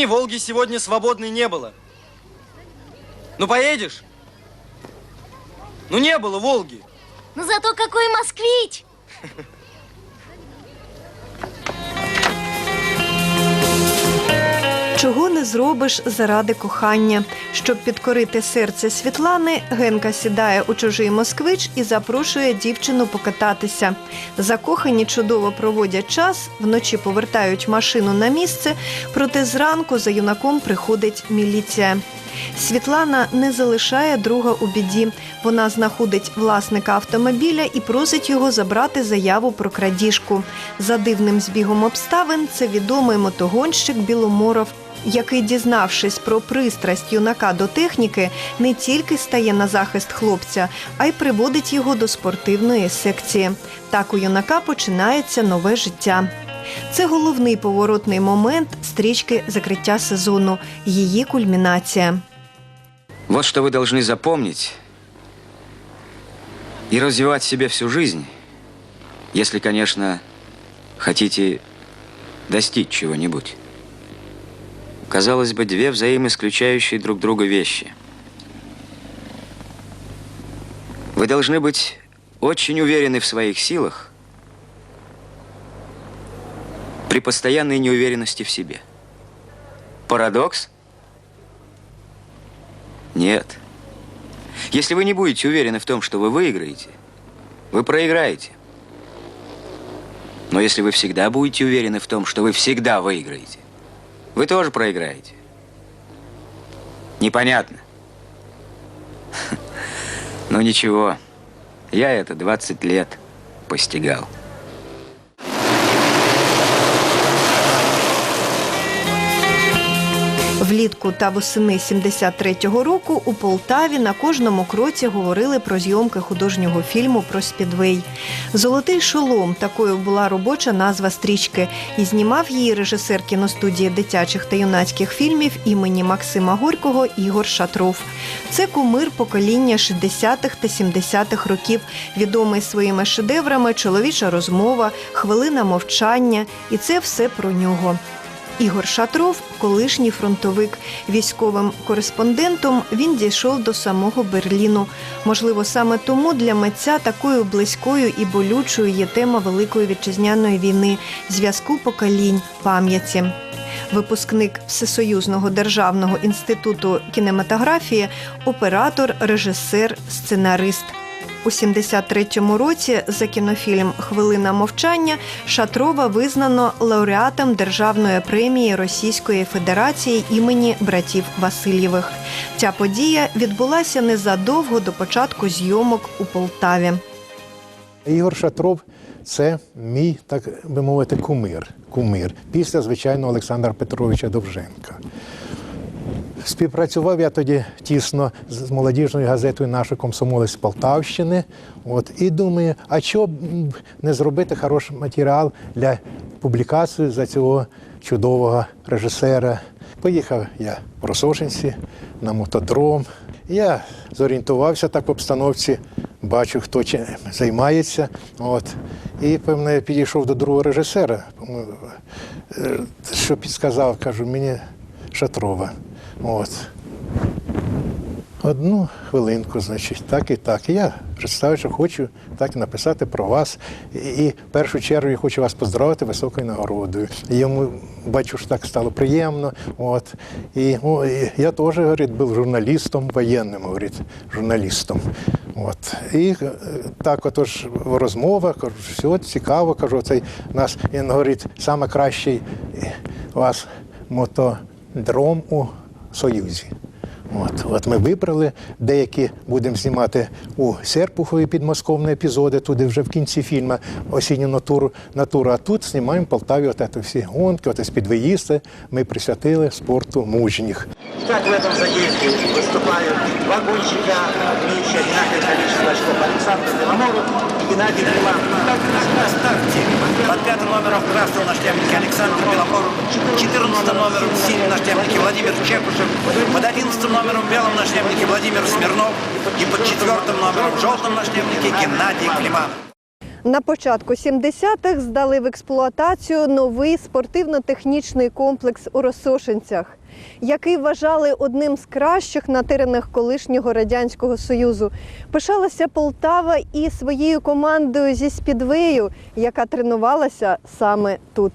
Извини, Волги сегодня свободной не было. Ну поедешь? Ну не было Волги. Ну зато какой москвич! Чого не зробиш заради кохання. Щоб підкорити серце Світлани, Генка сідає у чужий москвич і запрошує дівчину покататися. Закохані чудово проводять час, вночі повертають машину на місце, проте зранку за юнаком приходить міліція. Світлана не залишає друга у біді. Вона знаходить власника автомобіля і просить його забрати заяву про крадіжку. За дивним збігом обставин це відомий мотогонщик Біломоров, який, дізнавшись про пристрасть юнака до техніки, не тільки стає на захист хлопця, а й приводить його до спортивної секції. Так у юнака починається нове життя. Це головний поворотний момент стрічки закриття сезону, її кульмінація. Вот что вы должны запомнить и развивать в себе всю жизнь, если, конечно, хотите достичь чего-нибудь. Казалось бы, две взаимоисключающие друг друга вещи. Вы должны быть очень уверены в своих силах при постоянной неуверенности в себе. Парадокс? Нет. Если вы не будете уверены в том, что вы выиграете, вы проиграете. Но если вы всегда будете уверены в том, что вы всегда выиграете, вы тоже проиграете. Непонятно. Ну ничего, я это 20 лет постигал. Влітку та восени 73-го року у Полтаві на кожному кроці говорили про зйомки художнього фільму про Спідвей. Золотий шолом такою була робоча назва стрічки, і знімав її режисер кіностудії дитячих та юнацьких фільмів імені Максима Горького Ігор Шатров. Це кумир покоління 60-х та 70-х років, відомий своїми шедеврами Чоловіча розмова, Хвилина мовчання, і це все про нього. Ігор Шатров, колишній фронтовик, військовим кореспондентом він дійшов до самого Берліну. Можливо, саме тому для митця такою близькою і болючою є тема Великої вітчизняної війни, зв'язку поколінь, пам'яті. Випускник Всесоюзного державного інституту кінематографії, оператор, режисер, сценарист. У 73-му році за кінофільм Хвилина мовчання Шатрова визнано лауреатом Державної премії Російської Федерації імені братів Васильєвих. Ця подія відбулася незадовго до початку зйомок у Полтаві. Ігор Шатров це мій, так би мовити, кумир. кумир. Після, звичайно, Олександра Петровича Довженка. Співпрацював я тоді тісно з молодіжною газетою «Наша комсомолець Полтавщини. От, і думаю, а чого б не зробити хороший матеріал для публікації за цього чудового режисера. Поїхав я в Росошинці на мотодром. Я зорієнтувався так в обстановці, бачу, хто чим займається. От. І, певно, я підійшов до другого режисера, е, що підсказав, кажу, мені Шатрова. От. Одну хвилинку, значить, так і так. Я представив, що хочу так написати про вас. І, в першу чергу я хочу вас поздоровити високою нагородою. Йому бачу, що так стало приємно. От. І, о, і я теж, говорить, був журналістом, воєнним, говорить, журналістом. От. І е, так отож в розмовах, кажу, все цікаво, кажу, цей нас, він говорить, саме кращий е, у вас мотодром у 所以，以 yo От, от ми вибрали, деякі будемо знімати у Серпухові підмосковні епізоди, туди вже в кінці фільму осінню натуру, натуру. А тут знімаємо в Полтаві от це всі гонки, от спідвеїсти ми присвятили спорту мужніх. Так в этом заезде выступают два гонщика, имеющие одинаковое количество очков. Александр Беломоров и Геннадий Климан. Под пятым номером красного на штемнике Александр Беломоров, 14 номером синим на штемнике Владимир Чекушев, под 11 номером белым на штемнике Владимир Смирнов и под четвертым номером желтым на штемнике Геннадий Климан. На початку 70-х здали в експлуатацію новий спортивно-технічний комплекс у Росошинцях, який вважали одним з кращих на теренах колишнього радянського союзу. Пишалася Полтава і своєю командою зі спідвею, яка тренувалася саме тут.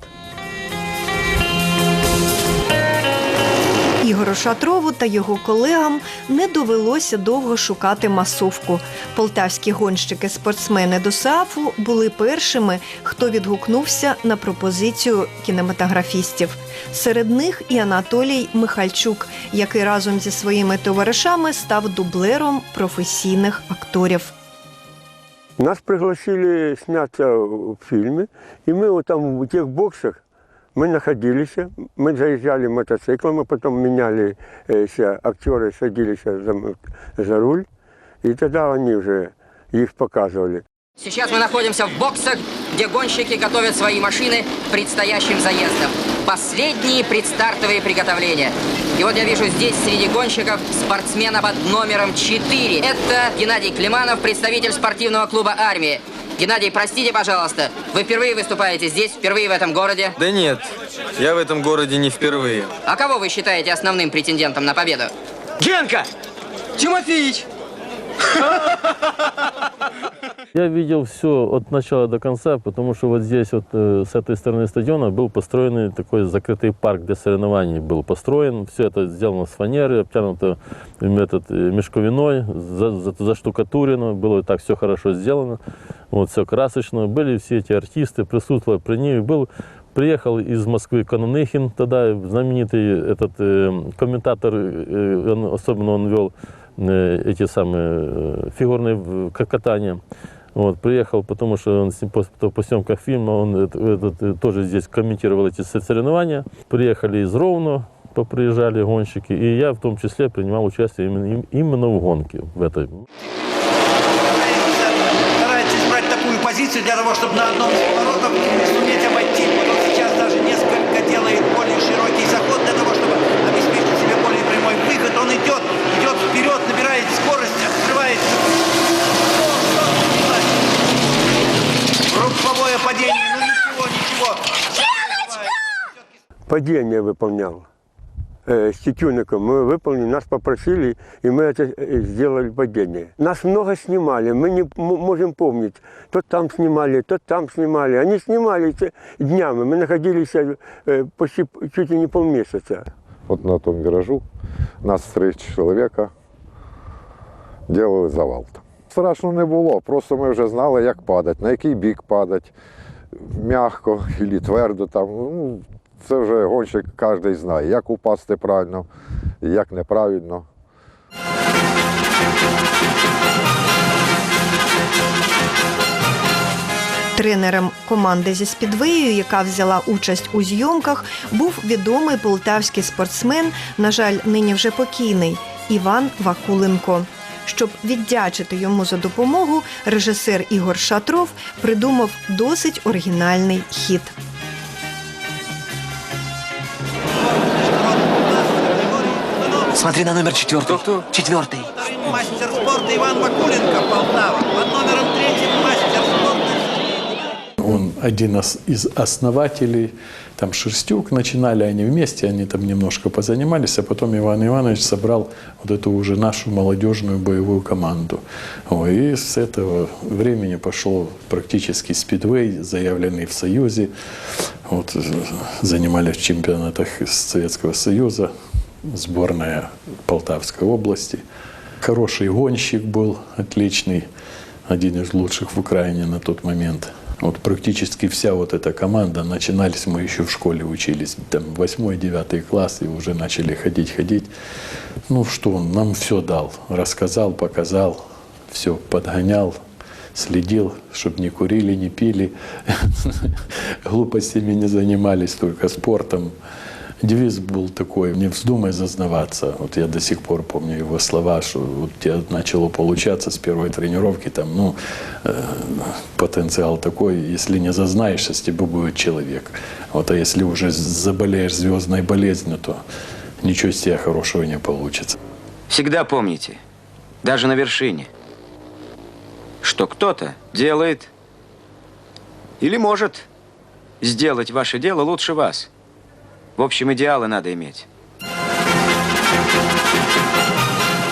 Ігору Шатрову та його колегам не довелося довго шукати масовку. Полтавські гонщики-спортсмени до САФу були першими, хто відгукнувся на пропозицію кінематографістів. Серед них і Анатолій Михальчук, який разом зі своїми товаришами став дублером професійних акторів. Нас пригласили сняться в фильме, и мы вот там в тех боксах, мы находились, мы заезжали мотоциклом, потом меняли, э, актеры садились за, за руль, и тогда они уже их показывали. Сейчас мы находимся в боксах, где гонщики готовят свои машины к предстоящим заездам. Последние предстартовые приготовления. И вот я вижу здесь среди гонщиков спортсмена под номером 4. Это Геннадий Климанов, представитель спортивного клуба «Армии». Геннадий, простите, пожалуйста, вы впервые выступаете здесь, впервые в этом городе. Да нет, я в этом городе не впервые. А кого вы считаете основным претендентом на победу? Генка! Тимофеич! Я видел все от начала до конца, потому что вот здесь вот э, с этой стороны стадиона был построен такой закрытый парк для соревнований был построен. Все это сделано с фанеры, обтянуто м, этот, э, мешковиной, за, за- заштукатурено. Было так все хорошо сделано, вот все красочно. Были все эти артисты, присутствовали при них. Был Приехал из Москвы Канунехин, тогда знаменитый этот э, комментатор, э, он, особенно он вел э, эти самые э, фигурные в- к- катания. Вот, приехал, потому что он с ним по, по- по съемках фильма, он это- этот, э, тоже здесь комментировал эти со- соревнования. Приехали из Ровно, поприезжали гонщики, и я в том числе принимал участие именно, им- именно в гонке в этой. Старается избрать такую позицию для того, чтобы на одном из поворотов суметь падение, ну ничего, ничего. Падение выполнял э, с Тютюником. Мы выполнили, нас попросили, и мы это э, сделали падение. Нас много снимали, мы не м- можем помнить. То там снимали, то там снимали. Они снимали эти днями. Мы находились э, почти чуть ли не полмесяца. От на тому віражу нас три чоловіка робили завал. там. Страшно не було, просто ми вже знали, як падати, на який бік падати, м'яко або твердо. Там. Ну, це вже гонщик кожен знає, як упасти правильно, як неправильно. Тренером команди зі спідвею, яка взяла участь у зйомках, був відомий полтавський спортсмен, на жаль, нині вже покійний Іван Вакуленко. Щоб віддячити йому за допомогу, режисер Ігор Шатров придумав досить оригінальний хід. Смотри на номер четвертый. Кто-кто? Четвертый. Мастер спорта Иван Вакуленко, Полтава. Под номером третьим мастер Он один из основателей, там Шерстюк, начинали они вместе, они там немножко позанимались, а потом Иван Иванович собрал вот эту уже нашу молодежную боевую команду. И с этого времени пошел практически спидвей, заявленный в Союзе. Вот, э, занимались в чемпионатах Советского Союза, сборная Полтавской области. Хороший гонщик был, отличный, один из лучших в Украине на тот момент. Вот практически вся вот эта команда, начинались мы еще в школе учились, там 8-9 класс, и уже начали ходить-ходить. Ну что, он нам все дал, рассказал, показал, все подгонял, следил, чтобы не курили, не пили, глупостями не занимались, только спортом. Девиз был такой, не вздумай зазнаваться. Вот я до сих пор помню его слова, что вот у тебя начало получаться с первой тренировки, там, ну, э, потенциал такой, если не зазнаешься, с тебя будет человек. Вот, а если уже заболеешь звездной болезнью, то ничего с тебя хорошего не получится. Всегда помните, даже на вершине, что кто-то делает Или может сделать ваше дело лучше вас. В общем, идеалы надо иметь.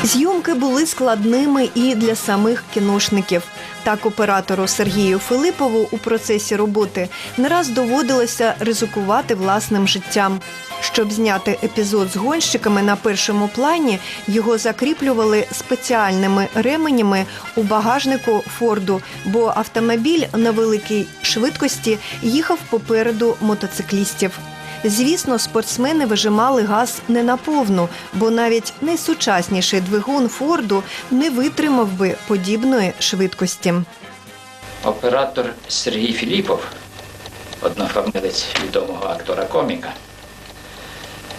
Зйомки були складними і для самих кіношників. Так оператору Сергію Филипову у процесі роботи не раз доводилося ризикувати власним життям. Щоб зняти епізод з гонщиками на першому плані, його закріплювали спеціальними ременями у багажнику Форду, бо автомобіль на великій швидкості їхав попереду мотоциклістів. Звісно, спортсмени вижимали газ не наповну, бо навіть найсучасніший двигун Форду не витримав би подібної швидкості. Оператор Сергій Філіпов, однофамилець відомого актора-коміка,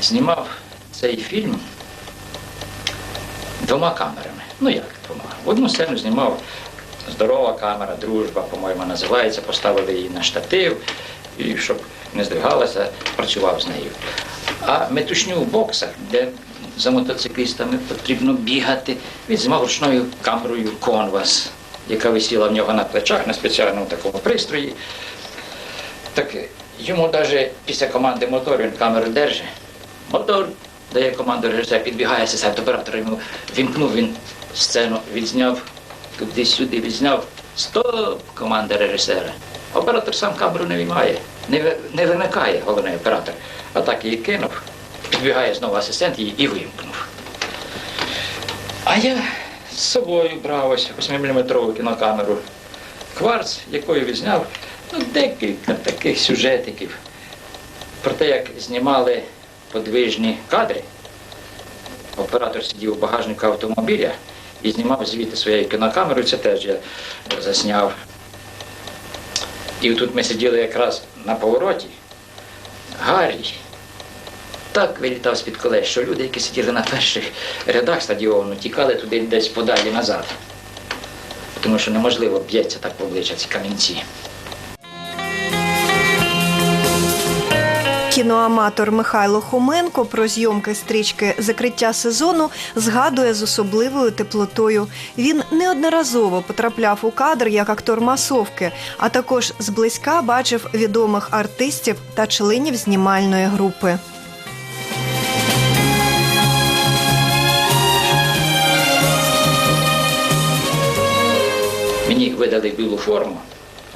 знімав цей фільм двома камерами. Ну як двома? Одну сцену знімав здорова камера, дружба, по-моєму, називається, поставили її на штатив, і щоб не здвигалася, працював з нею. А метушню в боксах, де за мотоциклістами потрібно бігати, він знімав ручною камерою конвас, яка висіла в нього на плечах на спеціальному такому пристрої. Так йому навіть після команди мотор він камеру держить. Мотор дає команду режисер, підбігає асистент оператора, йому вімкнув він сцену, відзняв туди-сюди, відзняв. Стоп, команда режисера. Оператор сам камеру не виймає, не, не вимикає головний оператор. А так її кинув, підбігає знову асистент її і вимкнув. А я з собою брав ось 8-мм кінокамеру кварц, якою відзняв ну, декілька таких сюжетиків про те, як знімали подвижні кадри. Оператор сидів у багажнику автомобіля і знімав звідти своєю кінокамерою, це теж я засняв. І тут ми сиділи якраз на повороті. Гаррі так вилітав з-під колес, що люди, які сиділи на перших рядах стадіону, тікали туди десь подалі назад. Тому що неможливо б'ється так в обличчя ці камінці. Кіноаматор Михайло Хоменко про зйомки стрічки закриття сезону згадує з особливою теплотою. Він неодноразово потрапляв у кадр як актор масовки, а також зблизька бачив відомих артистів та членів знімальної групи. Мені видали білу форму,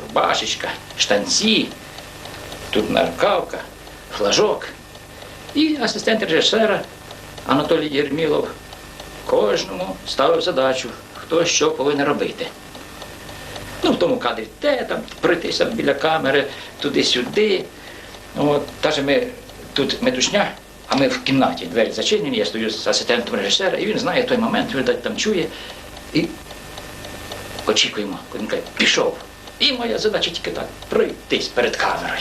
рубашечка, штанці, тут наркавка, флажок. І асистент режисера Анатолій Єрмілов кожному ставив задачу, хто що повинен робити. Ну, в тому кадрі те, там, пройтися біля камери, туди-сюди. От, Даже ми тут метушня, а ми в кімнаті, двері зачинені, я стою з асистентом режисера, і він знає той момент, він там чує. І очікуємо, коли він каже, пішов. І моя задача тільки так пройтись перед камерою.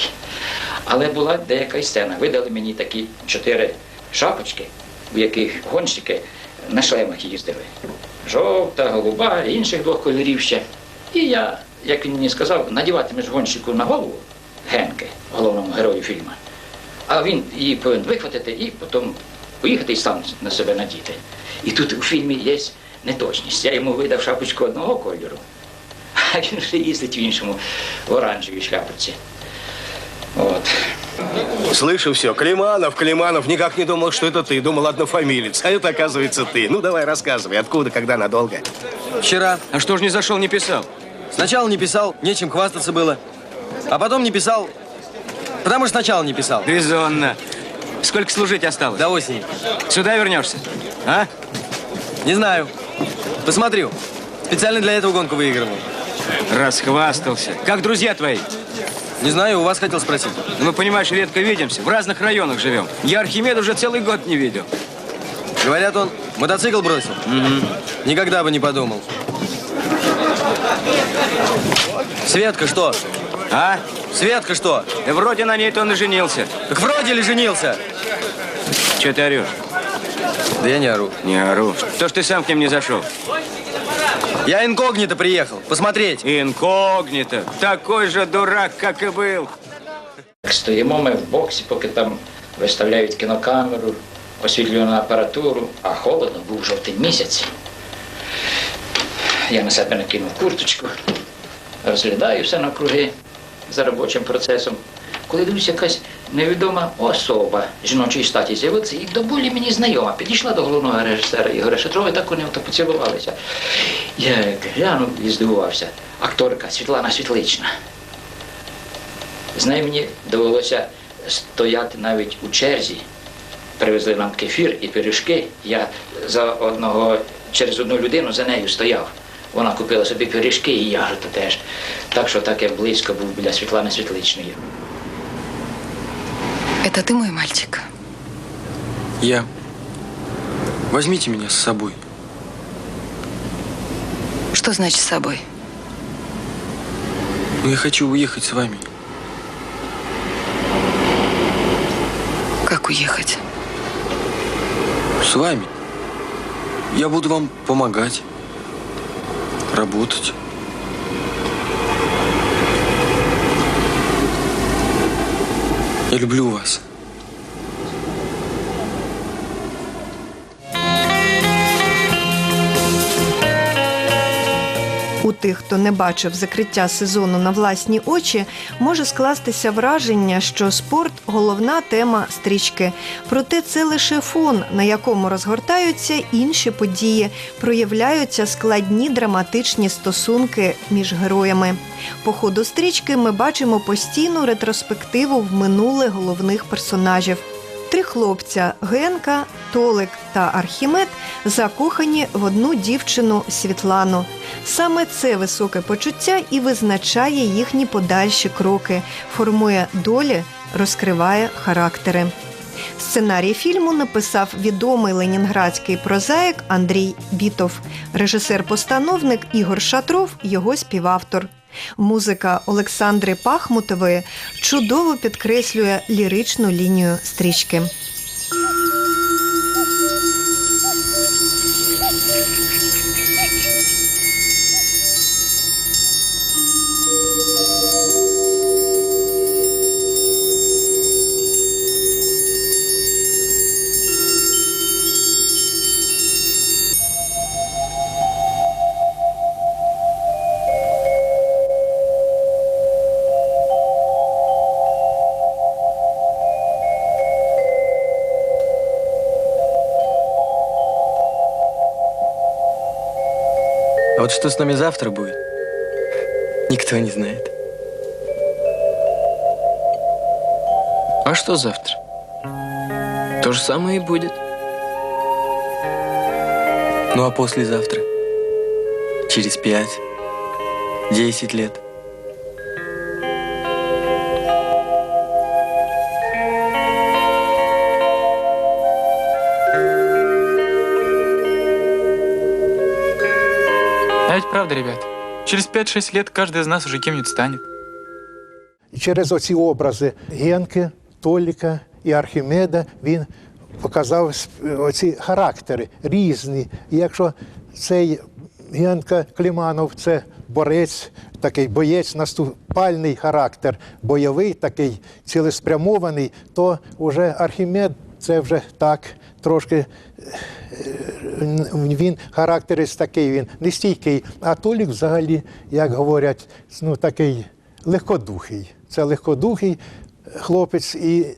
Але була деяка й сцена. Видали мені такі чотири шапочки, в яких гонщики на шлемах їздили. Жовта, голуба, і інших двох кольорів ще. І я, як він мені сказав, надіватимеш гонщику на голову Генки, головному герою фільму. А він її повинен вихватити і потім поїхати і сам на себе надіти. І тут у фільмі є неточність. Я йому видав шапочку одного кольору, а він вже їздить в іншому, в оранжевій шляпці. От. Слышу все. Климанов, Климанов. Никак не думал, что это ты. Думал, однофамилец. А это, оказывается, ты. Ну, давай, рассказывай. Откуда, когда, надолго? Вчера. А что ж не зашел, не писал? Сначала не писал, нечем хвастаться было. А потом не писал, потому что сначала не писал. Резонно. Сколько служить осталось? До осени. Сюда вернешься? А? Не знаю. Посмотрю. Специально для этого гонку выигрывал. Расхвастался. Как друзья твои? Не знаю, у вас хотел спросить. Ну, мы, понимаешь, редко видимся. В разных районах живем. Я Архимед уже целый год не видел. Говорят, он мотоцикл бросил. Никогда бы не подумал. Светка что? А? Светка что? Да вроде на ней-то он и женился. Так вроде ли женился? Че ты орешь? Да я не ору. Не ору. Что ж ты сам к ним не зашел? Я инкогнито приехал. Посмотреть. Инкогнито. Такой же дурак, как и был. Стоїмо ми в боксі, поки там виставляють кінокамеру, освітлювану апаратуру, а холодно, був жовтий місяць. Я на себе накинув курточку, розглядаю все навкруги, за робочим процесом, коли дивлюсь, якась невідома особа жіночої статі з'явилася і доволі мені знайома. Підійшла до головного режисера Ігоря Шатрова, і так вони поцілувалися. Я глянув і здивувався. Акторка Світлана Світлична. З нею мені довелося стояти навіть у черзі. Привезли нам кефір і пиріжки. Я за одного через одну людину за нею стояв. Вона купила собі пиріжки і я то теж. Так що так я близько був біля Світлани Світличної. Это ты мой мальчик? Я. Возьмите меня с собой. Что значит с собой? Ну, я хочу уехать с вами. Как уехать? С вами. Я буду вам помогать. Работать. Я люблю вас. У тих, хто не бачив закриття сезону на власні очі, може скластися враження, що спорт головна тема стрічки. Проте це лише фон, на якому розгортаються інші події, проявляються складні драматичні стосунки між героями. По ходу стрічки ми бачимо постійну ретроспективу в минуле головних персонажів. Три хлопця Генка, Толик та Архімед закохані в одну дівчину Світлану. Саме це високе почуття і визначає їхні подальші кроки, формує долі, розкриває характери. Сценарій фільму написав відомий ленінградський прозаїк Андрій Бітов, режисер-постановник Ігор Шатров, його співавтор. Музика Олександри Пахмутової чудово підкреслює ліричну лінію стрічки. Что с нами завтра будет, никто не знает. А что завтра? То же самое и будет. Ну а послезавтра? Через пять, десять лет? Ведь правда, ребят. Через 5-6 лет каждый из нас уже кем-нибудь станет. Через оці образи Генки, Толіка і Архімеда він показав оці характери різні. І якщо цей Генка Кліманов це борець, такий боєць, наступальний характер, бойовий, такий цілеспрямований, то вже Архімед це вже так трошки. Е, Він характерист такий, він не стійкий, а Толік взагалі, як говорять, ну такий легкодухий. Це легкодухий хлопець і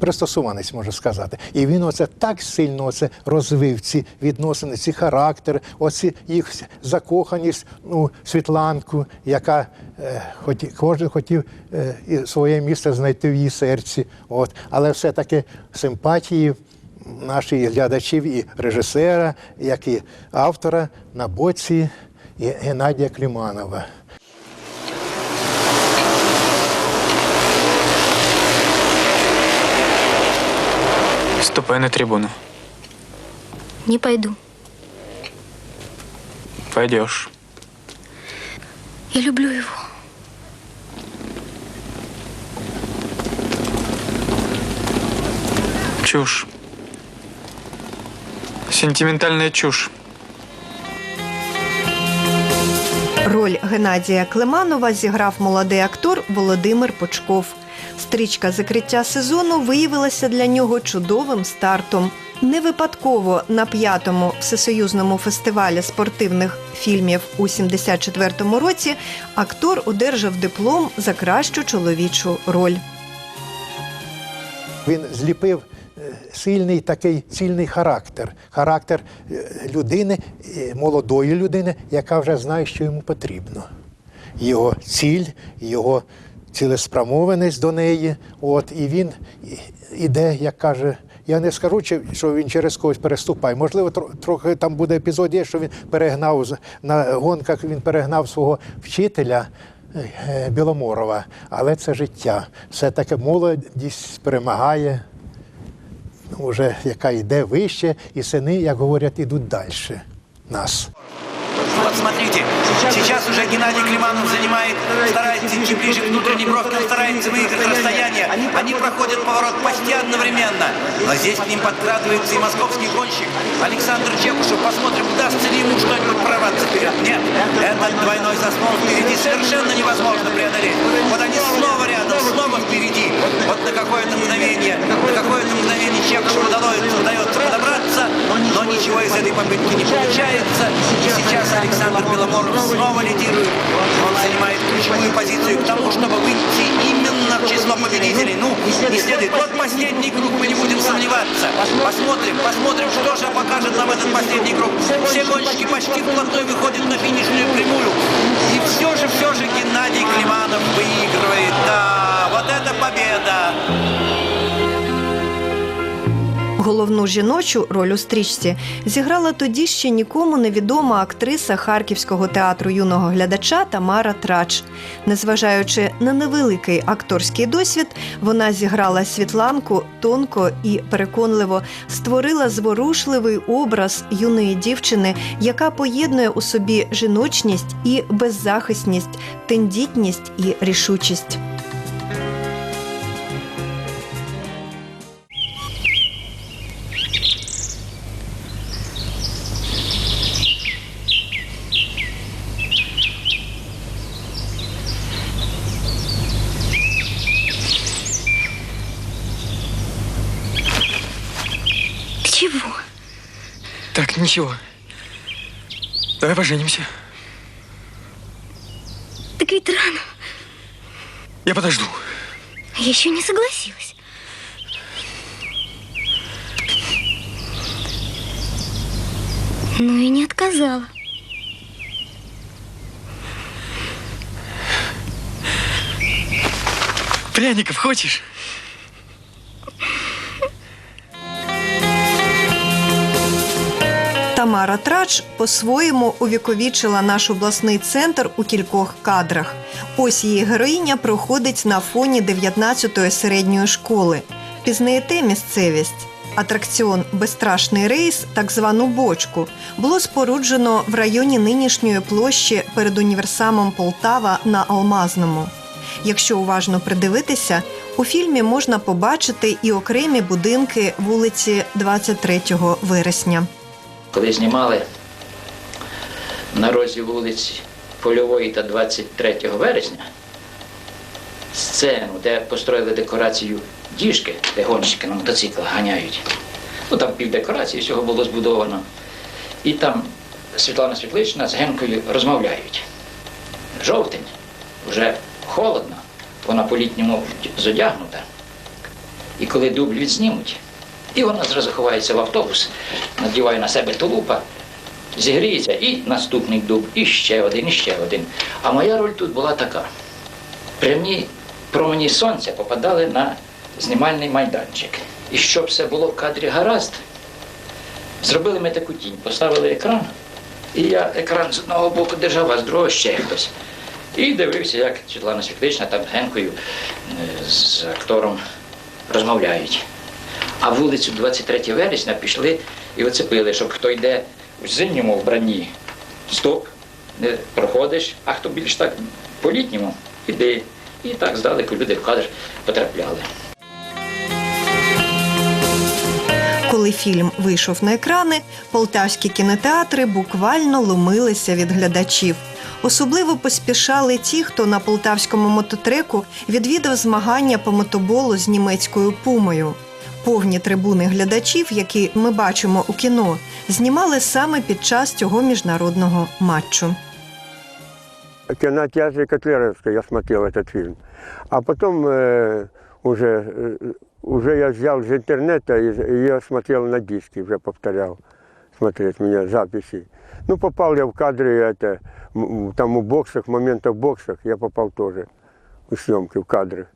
пристосуванець, можна сказати. І він оце так сильно оце розвив ці відносини, ці характери, оці їх закоханість у Світланку, яка е, хоті, кожен хотів е, своє місце знайти в її серці. От. Але все-таки симпатії наших глядачів і режисера, як і автора на боці Геннадія Кліманова. Ступай на трибуну. Не пойду. Пойдешь. Я люблю его. Чушь. Сентиментальная чушь. Роль Геннадія Климанова зіграв молодий актор Володимир Почков. Стрічка закриття сезону виявилася для нього чудовим стартом. Не випадково на п'ятому всесоюзному фестивалі спортивних фільмів у 74-му році актор одержав диплом за кращу чоловічу роль. Він зліпив сильний такий сильний характер, характер е, людини, е, молодої людини, яка вже знає, що йому потрібно. Його ціль, його цілеспрямованість до неї. От, і він іде, як каже. Я не скажу, що він через когось переступає. Можливо, трохи там буде епізод, що він перегнав на гонках, він перегнав свого вчителя е, Біломорова. Але це життя. Все-таки молодість перемагає, вже яка йде вище, і сини, як говорять, ідуть далі нас. Вот смотрите, сейчас уже Геннадий Климанов занимает, старается идти ближе к внутренней бровке, он старается выиграть расстояние. Они проходят поворот почти одновременно. Но здесь к ним подкрадывается и московский гонщик Александр Чекушев. Посмотрим, удастся ли ему что-нибудь прорваться вперед. Нет, этот двойной заслон впереди совершенно невозможно преодолеть. Вот они снова рядом, снова впереди. Вот на какое-то мгновение, на какое-то мгновение Чекушеву удается, удается подобраться, но ничего из этой попытки не получается. И сейчас Александр Беломоров снова лидирует. Он занимает ключевую позицию к тому, чтобы выйти именно в число победителей. Ну, не следует. Вот последний круг, мы не будем сомневаться. Посмотрим, посмотрим, что же покажет нам этот последний круг. Все гонщики почти вплотную выходят на финишную прямую. И все же, все же Геннадий Климанов выигрывает. Да, вот это победа! Головну жіночу роль у стрічці зіграла тоді ще нікому невідома актриса Харківського театру юного глядача Тамара Трач. Незважаючи на невеликий акторський досвід, вона зіграла світланку тонко і переконливо, створила зворушливий образ юної дівчини, яка поєднує у собі жіночність і беззахисність, тендітність і рішучість. Ничего. Давай поженимся. Так ведь рано. Я подожду. Я еще не согласилась. Ну и не отказала. Пряников хочешь? Тамара Трач по-своєму увіковічила наш обласний центр у кількох кадрах. Ось її героїня проходить на фоні 19-ї середньої школи. Пізнаєте місцевість. Атракціон Безстрашний рейс, так звану бочку, було споруджено в районі нинішньої площі перед універсамом Полтава на Алмазному. Якщо уважно придивитися, у фільмі можна побачити і окремі будинки вулиці 23 вересня. Коли знімали на розі вулиці Польової та 23 вересня сцену, де построїли декорацію діжки, де гонщики на мотоциклах ганяють. Ну там пів декорації всього було збудовано. І там Світлана Світлична з Генкою розмовляють. Жовтень, вже холодно, вона по-літньому зодягнута. І коли дубль відзнімуть, і вона зразу ховається в автобус, надіває на себе тулупа, зігріється, і наступний дуб, і ще один, і ще один. А моя роль тут була така. Прямі промені сонця попадали на знімальний майданчик. І щоб все було в кадрі гаразд, зробили ми таку тінь, поставили екран, і я екран з одного боку держав, а з другого ще хтось. І дивився, як Світлана Світлична там з Генкою е, з актором розмовляють. А вулицю 23 вересня пішли і оцепили, щоб хто йде в зимньому вбранні, стоп, не проходиш, а хто більш так по-літньому, іди. І так здалеку люди в кадр потрапляли. Коли фільм вийшов на екрани, полтавські кінотеатри буквально ломилися від глядачів. Особливо поспішали ті, хто на полтавському мототреку відвідав змагання по мотоболу з німецькою пумою Повні трибуни глядачів, які ми бачимо у кіно, знімали саме під час цього міжнародного матчу. В кинотеатре Котлеровской я смотрел этот фильм. А потом э, уже, э, уже я взял из интернета и, и я смотрел на диски, уже повторял смотреть меня записи. Ну, попал я в кадры, это, м, там у боксах, моментов в боксах, я попал тоже в съемки, в кадры.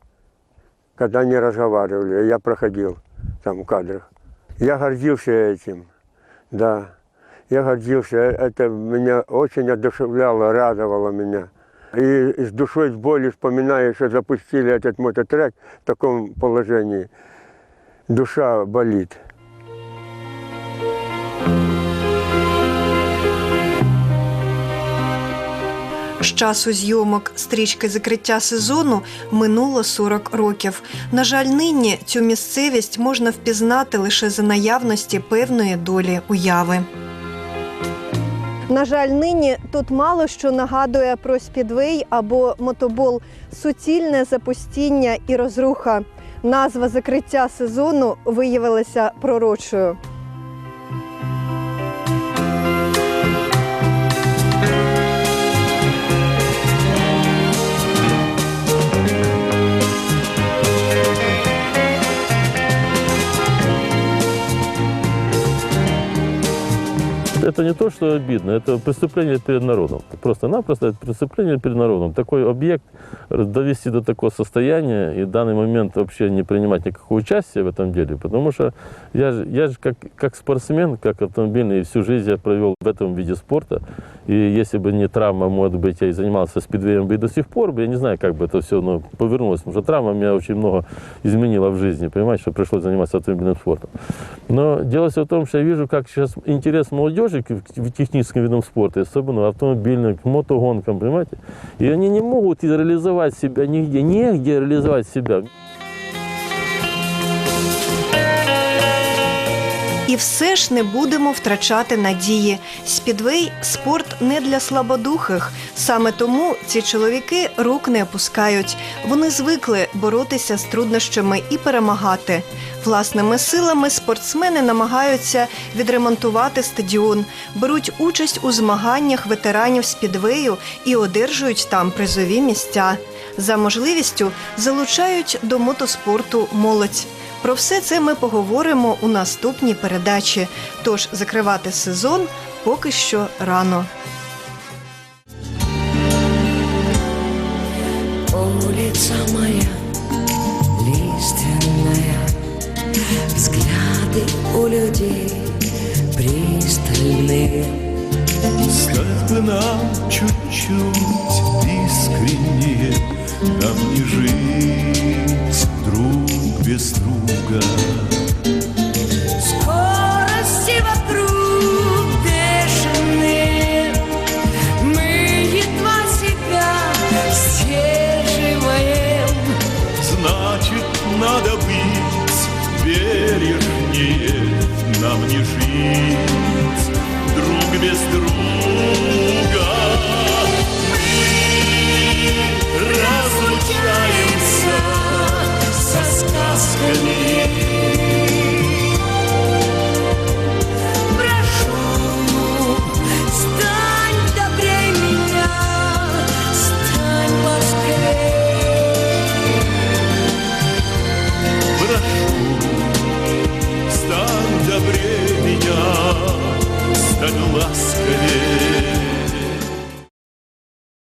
Когда они разговаривали, я проходил Там кадрах. Я гордился этим, да. Я гордился, Э- это меня очень одушевляло, радовало меня. И с душой, с болью вспоминаю, что запустили этот мототрек в таком положении. Душа болит. З часу зйомок стрічки закриття сезону минуло 40 років. На жаль, нині цю місцевість можна впізнати лише за наявності певної долі уяви. На жаль, нині тут мало що нагадує про спідвей або мотобол, суцільне запустіння і розруха. Назва закриття сезону виявилася пророчою. Это не то, что обидно, это преступление перед народом. Просто-напросто это преступление перед народом. Такой объект довести до такого состояния и в данный момент вообще не принимать никакого участия в этом деле, потому что я же, я же как, как спортсмен, как автомобильный, всю жизнь я провел в этом виде спорта. И если бы не травма, может быть, я и занимался спидвеем бы и до сих пор, бы, я не знаю, как бы это все ну, повернулось, потому что травма меня очень много изменила в жизни, понимаете, что пришлось заниматься автомобильным спортом. Но дело все в том, что я вижу, как сейчас интерес молодежи к к техническим видам спорта, особенно автомобильным, к мотогонкам, понимаете? И они не могут реализовать себя нигде, негде реализовать себя. Все ж не будемо втрачати надії. Спідвей спорт не для слабодухих. Саме тому ці чоловіки рук не опускають. Вони звикли боротися з труднощами і перемагати. Власними силами спортсмени намагаються відремонтувати стадіон, беруть участь у змаганнях ветеранів спідвею і одержують там призові місця. За можливістю залучають до мотоспорту молодь. Про все це ми поговоримо у наступній передачі. Тож закривати сезон поки що рано. Улица моя лиственная, взгляды у людей пристальные. Стать бы нам чуть-чуть искреннее, Нам не жить друг без Друга. Скорости вокруг бешеные, Мы едва себя сдерживаем. Значит, надо быть бережнее, Нам не жить так ласковее.